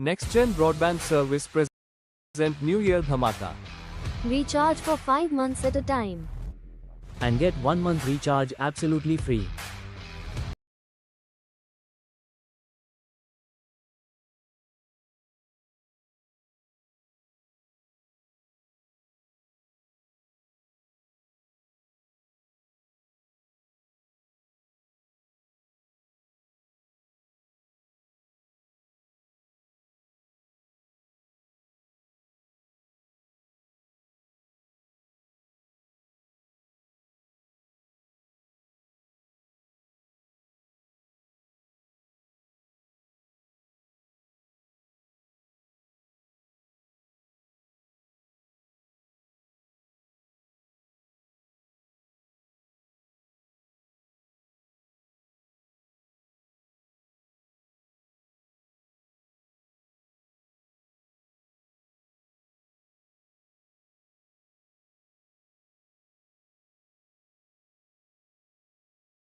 Next Gen Broadband Service present New Year Dhamaka. Recharge for 5 months at a time. And get 1 month recharge absolutely free.